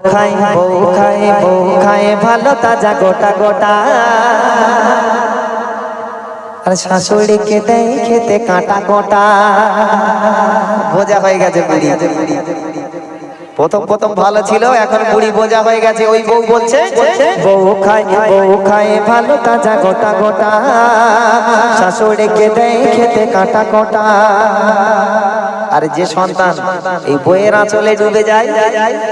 খাই বউ খাই বউ, খাই ভালো তাজা গোটা গোটা। আর শাশুড়িকে দেয় খেতে কাঁটা গোটা। বোঝা হয়ে গেছে প্রথম প্রথম ভালো ছিল, এখন বুড়ি বোঝা হয়ে গেছে, ওই বউ বলছে, বউ খায় বউ খায় ভালো তাজা গোটা গোটা। শাশুড়িকে দেয় খেতে কাটা কটা। আর যে সন্তান, এই বইয়ের আঁচলে ডুবে যায়।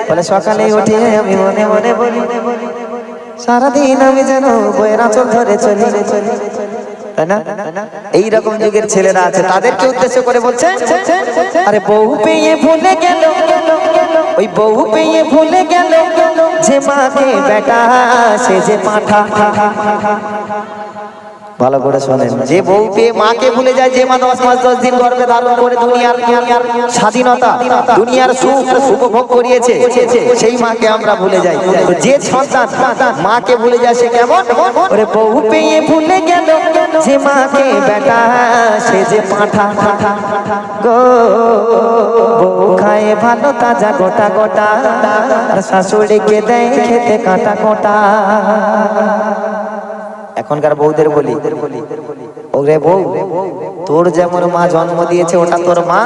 বলে, সকালে উঠে আমি মনে মনে বলি, সারাদিন আমি যেন বইয়ের আঁচল ধরে চলি। চলি না? এইরকম যুগের ছেলেরা আছে, তাদেরকে উদ্দেশ্য করে বলছে, আরে বউ পেয়ে ভুলে গেল। ওই বউ পেয়ে ভুলে গেল যে মাকে বেটা সে যে পাঠা। ভালো করে শোনেন। যে বউ পেয়ে মাকে ভুলে যায়, যে মা দশ মাস, দশ দিন গর্ভে ধারণ করে দুনিয়ার স্বাধীনতা, দুনিয়ার সুখ উপভোগ করিয়েছে, সেই মাকে আমরা ভুলে যাই। যে সন্তান মাকে ভুলে যায়, সে কেমন? ওরে বউ পেয়ে ভুলে গেল, যে মাকে বেটা, সে যে পাঠা গো, বউ খায় ভালো তাজা গোটা গোটা, আর শাশুড়িকে দেয় খেতে কাটা কোটা এখনকার বউদের বলি ওরে বউ তোর যেমন মা জন্ম দিয়েছে ওটা তোর মা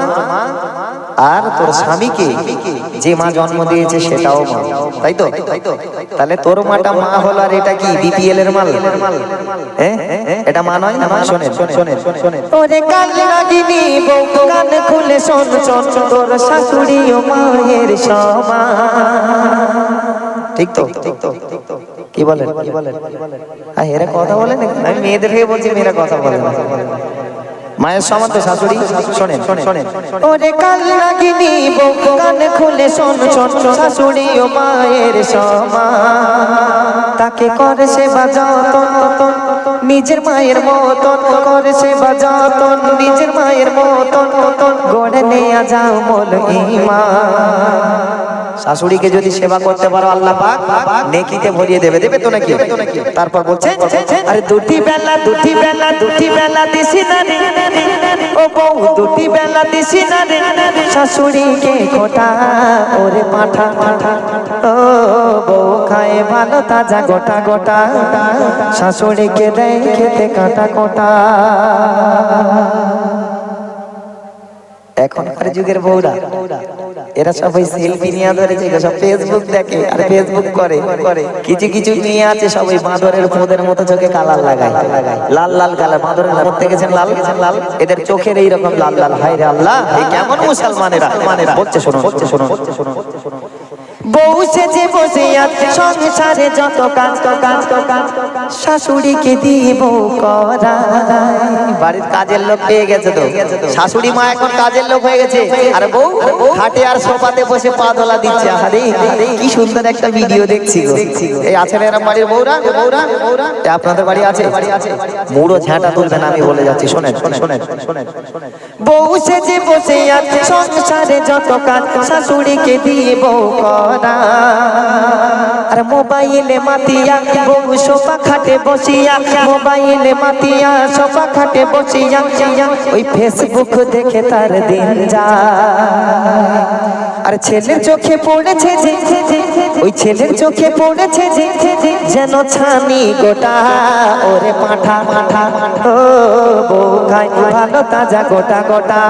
আর তোর স্বামীকে যে মা জন্ম দিয়েছে সেটাও মা। তাই তো? তাহলে তোর মাটা মা হলো আর এটা কি বিপিএল এর মাল? হ্যাঁ এটা মা নয়? না শোনে শোনে শোনে ওরে কাল লাগিনি বউ কান খুলে শোন শোন তোর শাশুড়ি ও মায়ের সমান। ঠিক তো? ঠিক তো? কি বলেন কি বলেন? এরা কথা আমি মেয়েদেরকে বলছি মেয়েরা কথা বলে মায়ের সমান তো শাশুড়ি, শোনেন শোনেন। ওরে কাল বউ কান খুলে শোন শোন শাশুড়ি ও মায়ের সমান। তাকে করে সেবা যতন নিজের মায়ের মতন করে সেবা যতন। নিজের মায়ের মতন গড়ে নেয়া যাও মোল ইমান। শাশুড়িকে যদি সেবা করতে পারো আল্লাহ পাক নেকিতে ভরিয়ে দেবে। দেবে তো নাকি? তারপর বলছে আরে দুটি বেলা দুটি বেলা দুটি বেলা দিছি না রে। ও বউ দুটি বেলা দিছি না রে। শাশুড়িকে খোটা ওরে পাঠা পাঠা। ও বউ খায় ভালো তাজা গোটা গোটা। শাশুড়িকে দেয় খেতে কাটা কোটা। এখনকার যুগের বউরা, এরা সবাই সেলফি নিয়ে ধরেছে এরা সব ফেসবুক দেখে আর ফেসবুক করে। কিছু কিছু নিয়ে আছে সবাই বাঁদরের খোদের মতো চোখে কালার লাগায়। লাল লাল কালার, বাঁদরের মধ্যে গেছেন লাল? গেছেন লাল এদের চোখের এইরকম লাল লাল। হাই রে আল্লাহ, এই কেমন মুসলমানেরা? মানেরা বলছে শোনো বলছে শোনো বলছে শোনো বউ সেজে বসে আছে সংসারে যত কাজ কাজ কাজ। শাশুড়িকে দিব করা বাড়ির কাজের লোক পেয়ে গেছে তো। শাশুড়ি মা এখন কাজের লোক হয়ে গেছে। আর বউ খাটে আর সোফাতে বসে পা দোলা দিচ্ছে। আরে কি সুন্দর একটা ভিডিও দেখছি এই আছে না এরম বাড়ির বউরা? বউরা বউরা আপনাদের বাড়ি আছে? মুড়ো ঝাঁটা তুলবেন আমি বলে যাচ্ছি, শোনেন শোনেন শোনেন। শোনেন বউ সেজে বসে আছে সংসারে যত কাজ, শাশুড়িকে দিব করা। আর মোবাইলে মাতিয়া, বউ সোফা খাটে বসিয়া, মোবাইলে মাতিয়া, সোফা খাটে বসিয়া, ওই ফেসবুক দেখে তার দিন যায়। আর ছেলের চোখে পড়েছে যে, ওই ছেলের চোখে পড়েছে যে, যেন ছানি গোটা। ওরে পাঠা খাই ভালো তাজা গোটা গোটা।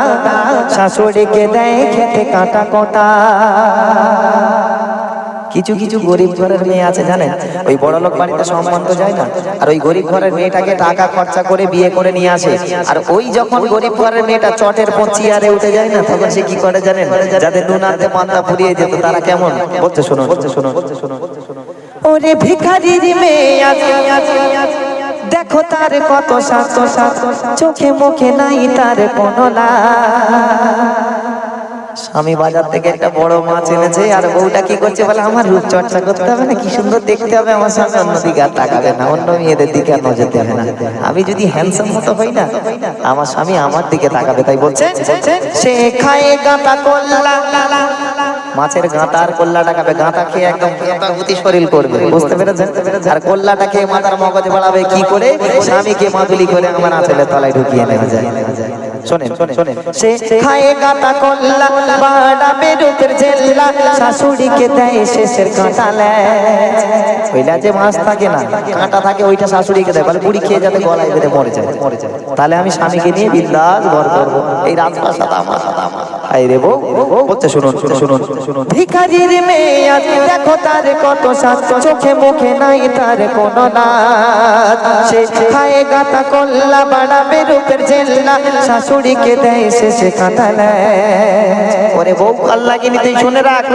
শাশুড়িকে দেয় খেতে কাটা কোটা কিছু কিছু গরিব ঘরের মেয়ে আছে জানেন ওই বড় লোক বাড়িতে সম্মান তো যায় না আর ওই গরিব ঘরের মেয়েটাকে টাকা খরচা করে বিয়ে করে নিয়ে আসে আর ওই যখন গরিব ঘরের মেয়েটা চটের পর চেয়ারে উঠে যায় না তখন সে কি করে জানেন যাদের নুন আনতে মাথা ফুরিয়ে যেত তারা কেমন বলছে শোনো বলছে শোনো বলছে শোনো ওরে ভিখারির মেয়ে আছে দেখো তার কত স্বাস্থ্য স্বাস্থ্য চোখে মুখে নাই তার কোনো স্বামী বাজার থেকে একটা বড় মাছ এনেছে আর বউটা কি করছে? বলে, আমার রূপ চর্চা করতে হবে না, কি সুন্দর দেখতে হবে, আমার সামনে অন্যদিকে আর তাকাবে না, অন্য মেয়েদের দিকে আর নজর দেবে না। আমি যদি হ্যান্ডসাম মতো হই না, আমার স্বামী আমার দিকে তাকাবে। তাই বলছে মাছের গাঁটা আর কল্লাটা খাবে গাঁটা খেয়ে একদম গুতি শরীর করবে, বুঝতে পেরেছেন? আর কল্লাটা খেয়ে মাথার মগজ বাড়াবে কি করে? স্বামীকে মাদুলি করে আমার আঁচলের তলায় ঢুকিয়ে নেওয়া যায়। শোনেন শোনেন সে খায় গাতা কল্লা বাড়াবে রূপের জেল্লা শাশুড়িকে দেয় শেষের কাঁটা ওইটা যে মাছ থাকে না কাঁটা থাকে ওইটা শাশুড়িকে দেয়। বলে বুড়ি খেয়ে যাতে গলায় বেঁধে মরে যায়। মরে যায় তাহলে আমি স্বামীকে নিয়ে বিন্দাস ঘর করব। এই রাজপ্রাসাদ আমার। হাই রে বউ বলছে শুনুন শুনুন শুনুন। ভিখারির মেয়ে আজ দেখো তার কত স্বাস্থ্য। চোখে মুখে নাই তার কোনো নাচ। সে খায় গাতা কল্লা বাড়াবে রূপের জেল্লা শাশুড়িকে দেয় কাঁটালে ওরে বউ তুই, শুনে রাখ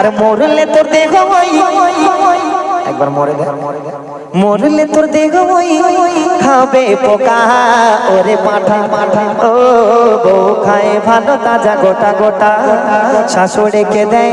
আর মরলে তোর দেহ একবার মরে দে মরলে তোর দেহ ওই খাবে পোকা। ওরে পাঠা পাঠা। ও বউ, খায় ভালো, তাজা গোটা গোটা। শাশুড়িকে দেয়।